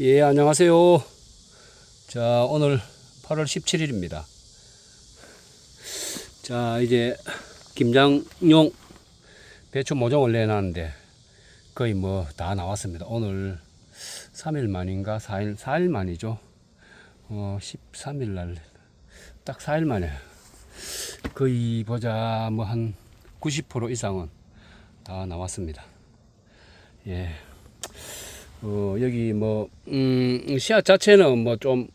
예, 안녕하세요. 자, 오늘 8월 17일입니다. 자, 이제 김장용 배추 모종을 내놨는데 거의 뭐 다 나왔습니다. 오늘 3일 만인가 4일, 4일 만이죠. 어, 13일 날, 딱 4일 만에 거의 보자 뭐 한 90% 이상은 다 나왔습니다. 예. 어, 여기 뭐, 음, 씨앗 자체는 뭐 좀,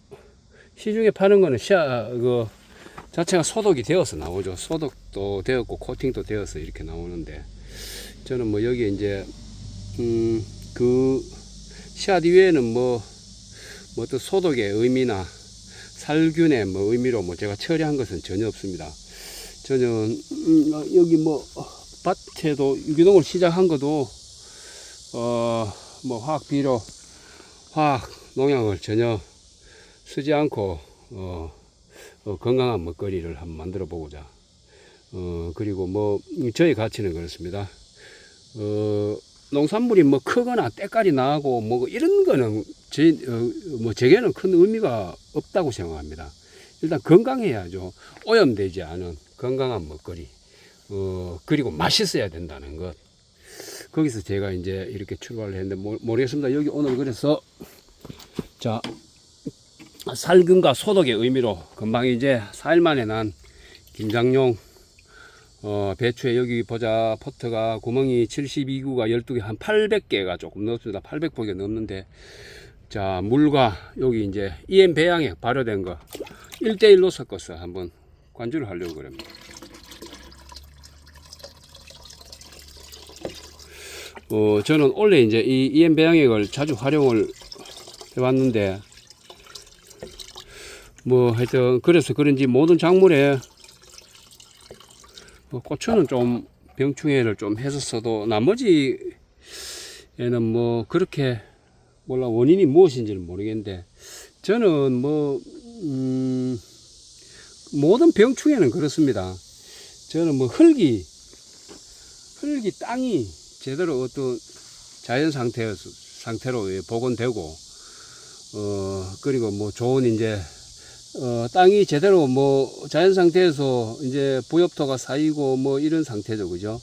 시중에 파는 거는 씨앗, 그, 자체가 소독이 되어서 나오죠. 소독도 되었고, 코팅도 되어서 이렇게 나오는데, 저는 뭐 여기 이제, 음, 그, 씨앗 이외에는 뭐, 뭐 어떤 소독의 의미나 살균의 뭐 의미로 뭐 제가 처리한 것은 전혀 없습니다. 저는, 음, 어, 여기 뭐, 어, 밭에도 유기농을 시작한 것도, 어, 뭐 화학 비료, 화학 농약을 전혀 쓰지 않고 어, 어, 건강한 먹거리를 한번 만들어 보고자. 어, 그리고 뭐 저희 가치는 그렇습니다. 어, 농산물이 뭐 크거나 때깔이 나고 뭐 이런 거는 제, 어, 뭐 제게는 큰 의미가 없다고 생각합니다. 일단 건강해야죠. 오염되지 않은 건강한 먹거리. 어, 그리고 맛있어야 된다는 것. 거기서 제가 이제 이렇게 출발을 했는데 모, 모르겠습니다. 여기 오늘 그래서 자 살균과 소독의 의미로 금방 이제 4일 만에 난 김장용 어, 배추에 여기 보자 포트가 구멍이 72구가 12개 한 800개가 조금 넘습니다. 800포개 넘는데 자 물과 여기 이제 EM 배양액 발효된 거 1대1로 섞어서 한번 관주를 하려고 그럽니다. 어, 저는 원래 이제 이 EM 배양액을 자주 활용을 해왔는데, 뭐 하여튼, 그래서 그런지 모든 작물에, 어, 고추는 좀 병충해를 좀 했었어도, 나머지에는 뭐 그렇게, 몰라, 원인이 무엇인지는 모르겠는데, 저는 뭐, 음, 모든 병충해는 그렇습니다. 저는 뭐 흙이, 흙이 땅이 제대로 어떤 자연 상태 상태로 복원되고 어 그리고 뭐 좋은 이제 어 땅이 제대로 뭐 자연 상태에서 이제 부엽토가 쌓이고 뭐 이런 상태죠. 그죠?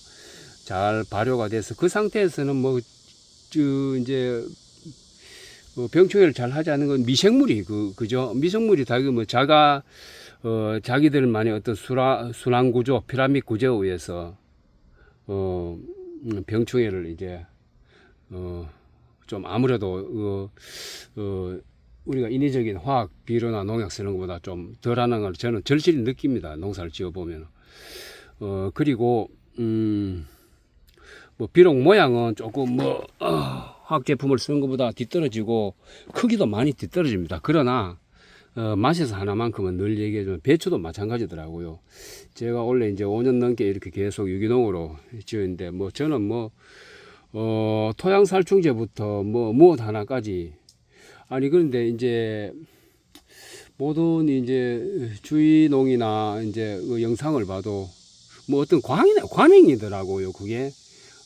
잘 발효가 돼서 그 상태에서는 뭐저 이제 어, 병충해를 잘 하지 않는 건 미생물이 그 그죠? 미생물이 다그뭐 자가 어 자기들만의 어떤 순환 순환 구조 피라미드 구조에 의해서 어 음, 병충해를 이제 어 좀 아무래도 어, 어 우리가 인위적인 화학 비료나 농약 쓰는 것보다 좀 덜하는 걸 저는 절실히 느낍니다. 농사를 지어 보면 어 그리고 음 뭐 비록 모양은 조금 뭐 어, 화학 제품을 쓰는 것보다 뒤떨어지고 크기도 많이 뒤떨어집니다. 그러나 어, 맛에서 하나만큼은 늘 얘기해주면 배추도 마찬가지더라고요. 제가 원래 이제 5년 넘게 이렇게 계속 유기농으로 지었는데 뭐 저는 뭐 어, 토양 살충제부터 뭐 무엇 하나까지 아니 그런데 이제 모든 이제 주의농이나 이제 그 영상을 봐도 뭐 어떤 광이네 관행이더라고요 그게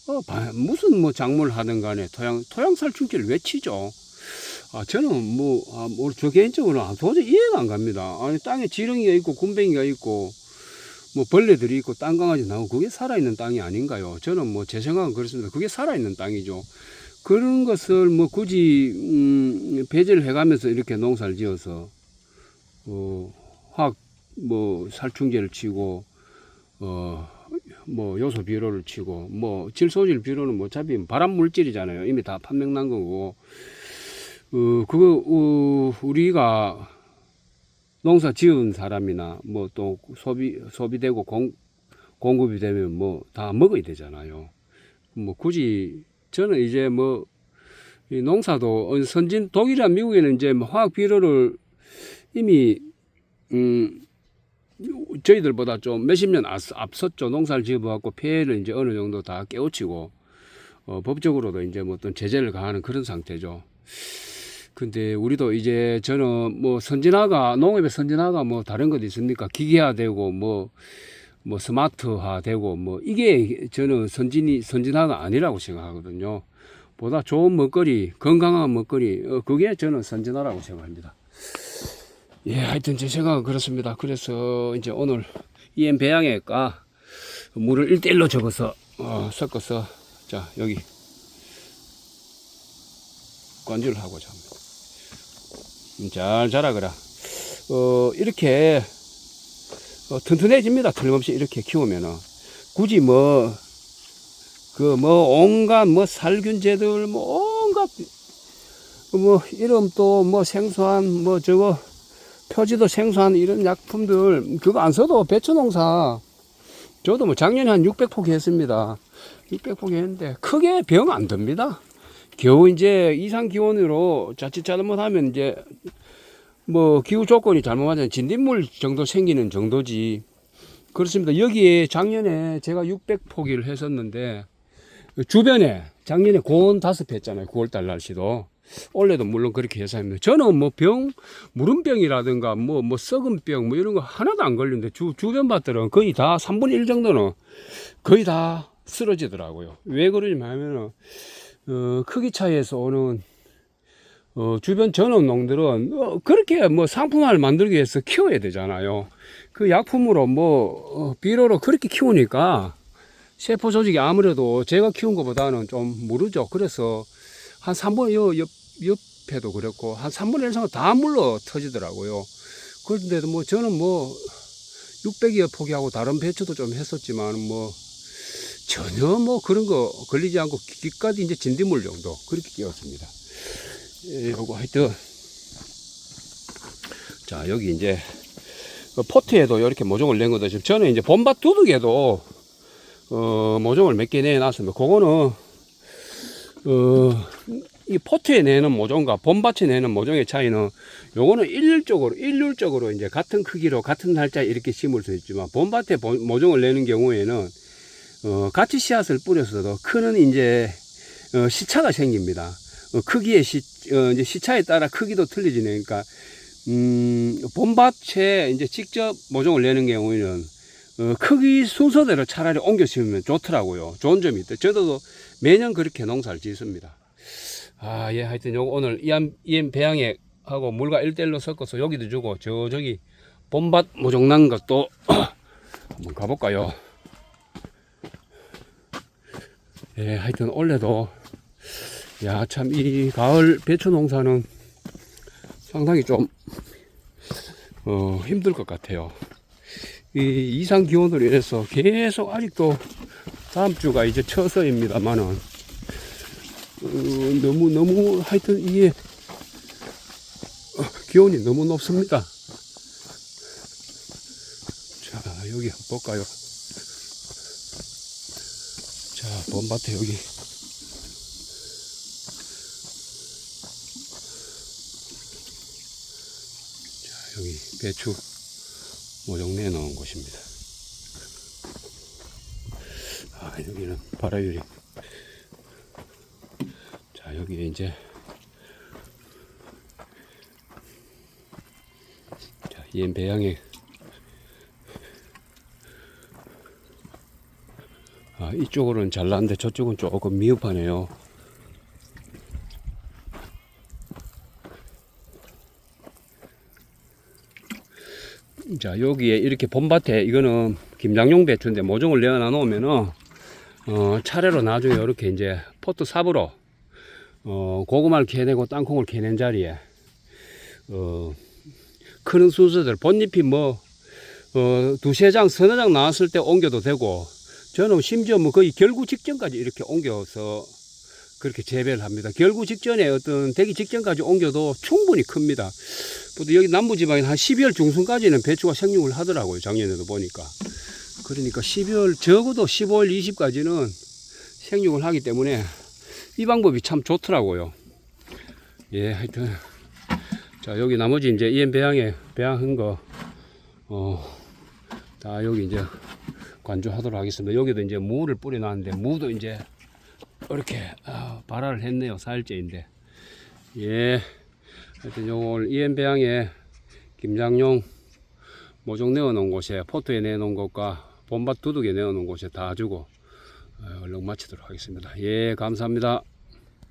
어, 바- 무슨 뭐 작물 하든 간에 토양 토양 살충제를 왜 치죠? 아, 저는 뭐, 아, 뭐, 저 개인적으로는 아, 도저히 이해가 안 갑니다. 아니, 땅에 지렁이가 있고, 굼벵이가 있고, 뭐, 벌레들이 있고, 땅 강아지 나오고, 그게 살아있는 땅이 아닌가요? 저는 뭐, 제 생각은 그렇습니다. 그게 살아있는 땅이죠. 그런 것을 뭐, 굳이, 음, 배제를 해가면서 이렇게 농사를 지어서, 어, 화학, 뭐, 살충제를 치고, 어, 뭐, 요소 비료를 치고, 뭐, 질소질 비료는 뭐, 어차피 발암 물질이잖아요. 이미 다 판명난 거고, 어, 그거, 어, 우리가 농사 지은 사람이나 뭐 또 소비, 소비되고 공, 공급이 되면 뭐 다 먹어야 되잖아요. 뭐 굳이 저는 이제 뭐, 이 농사도 어, 선진 독일이나 미국에는 이제 뭐 화학 비료를 이미, 음, 저희들보다 좀 몇십 년 앞- 앞섰죠. 농사를 지어갖고 폐해를 이제 어느 정도 다 깨우치고, 어, 법적으로도 이제 뭐 어떤 제재를 가하는 그런 상태죠. 근데 우리도 이제 저는 뭐 선진화가 농업의 선진화가 뭐 다른 것 있습니까? 기계화되고 뭐 뭐 스마트화되고 뭐 이게 저는 선진이 선진화가 아니라고 생각하거든요. 보다 좋은 먹거리, 건강한 먹거리, 어, 그게 저는 선진화라고 생각합니다. 예, 하여튼 제 생각은 그렇습니다. 그래서 이제 오늘 EM 배양액과 물을 1대1로 적어서, 어, 섞어서, 자, 여기 관주를 하고자 합니다. 음, 잘 자라거라. 어, 이렇게 어, 튼튼해집니다. 틀림없이 이렇게 키우면은. 굳이 뭐, 그, 뭐, 온갖, 뭐, 살균제들, 뭐, 온갖, 뭐, 이름 또, 뭐, 생소한, 뭐, 저거, 표지도 생소한 이런 약품들, 그거 안 써도 배추 농사, 저도 뭐, 작년에 한 600포기 했습니다. 600포기 했는데, 크게 병 안 듭니다. 겨우 이제 이상 기온으로 자칫 잘못하면 이제 뭐 기후 조건이 잘못 맞으면 진딧물 정도 생기는 정도지. 그렇습니다. 여기에 작년에 제가 600 포기를 했었는데 주변에 작년에 고온 다섯 했잖아요. 9월달 날씨도. 올해도 물론 그렇게 해서 합니다. 저는 뭐 병, 무름병이라든가 뭐, 뭐 썩은 병 뭐 이런 거 하나도 안 걸리는데 주, 주변 밭들은 거의 다 3분의 1 정도는 거의 다 쓰러지더라고요. 왜 그러냐면 하면은 어, 크기 차이에서 오는 어, 주변 전원 농들은 어, 그렇게 뭐 상품화를 만들기 위해서 키워야 되잖아요. 그 약품으로 뭐 어, 비료로 그렇게 키우니까 세포 조직이 아무래도 제가 키운 것보다는 좀 무르죠. 그래서 한 3분 여, 옆, 옆에도 그렇고 한 3분의 1 이상 다 물러 터지더라고요. 그런데도 뭐 저는 뭐 600여 포기하고 다른 배추도 좀 했었지만 뭐 전혀 뭐 그런 거 걸리지 않고 기까지 이제 진딧물 정도 그렇게 끼웠습니다. 예, 요거 하여튼 자 여기 이제 그 포트에도 이렇게 모종을 낸 거도 지금 저는 이제 본밭 두둑에도 어 모종을 몇 개 내놨습니다. 그거는 어 이 포트에 내는 모종과 본밭에 내는 모종의 차이는 요거는 일률적으로 일률적으로 이제 같은 크기로 같은 날짜에 이렇게 심을 수 있지만 본밭에 본- 모종을 내는 경우에는 어, 같이 씨앗을 뿌렸어도 크는 이제 어, 시차가 생깁니다. 어, 크기의 시, 어, 이제 시차에 따라 크기도 틀려지니까 음, 봄밭에 이제 직접 모종을 내는 경우에는 어, 크기 순서대로 차라리 옮겨 심으면 좋더라고요. 좋은 점이 있다. 저도 매년 그렇게 농사를 짓습니다. 아, 예, 하여튼 요거 오늘 이암, 이암 배양액 하고 물과 1대1로 섞어서 여기도 주고 저 저기 봄밭 모종 난 것도 한번 가볼까요? 예, 하여튼 올해도 야 참 이 가을 배추 농사는 상당히 좀 어, 힘들 것 같아요. 이 이상 기온으로 인해서 계속 아직도 다음 주가 이제 처서입니다만은 어, 너무 너무 하여튼 이게 어, 기온이 너무 높습니다. 자 여기 한번 볼까요? 자, 봄밭에 여기. 자, 여기 배추 모종 내놓은 곳입니다. 아, 여기는 바라유리. 자, 여기 이제. 자, 이엔 배양에 이쪽으로는 잘 나는데 저쪽은 조금 미흡하네요. 자, 여기에 이렇게 봄밭에 이거는 김장용 배추인데 모종을 내어놔 놓으면은 어, 차례로 나중에 이렇게 이제 포트 삽으로 어, 고구마를 캐내고 땅콩을 캐낸 자리에 어, 크는 순서대로 본잎이 뭐 어, 두세 장, 서너 장 나왔을 때 옮겨도 되고 저는 심지어 뭐 거의 결구 직전까지 이렇게 옮겨서 그렇게 재배를 합니다. 결구 직전에 어떤 되기 직전까지 옮겨도 충분히 큽니다. 보통 여기 남부지방에 한 12월 중순까지는 배추가 생육을 하더라고요. 작년에도 보니까. 그러니까 12월 적어도 15월 20까지는 생육을 하기 때문에 이 방법이 참 좋더라고요. 예, 하여튼 자 여기 나머지 이제 이엔 배양에 배양한 거 어, 다 여기 이제 관주하도록 하겠습니다. 여기도 이제 무를 뿌려놨는데 무도 이제 이렇게 아, 발화를 했네요. 사일째인데 예 하여튼 요거 오늘 이엔 배양에 김장용 모종 내어놓은 곳에 포트에 내놓은 것과 봄밭 두둑에 내어놓은 곳에 다 주고 어, 얼른 마치도록 하겠습니다. 예 감사합니다.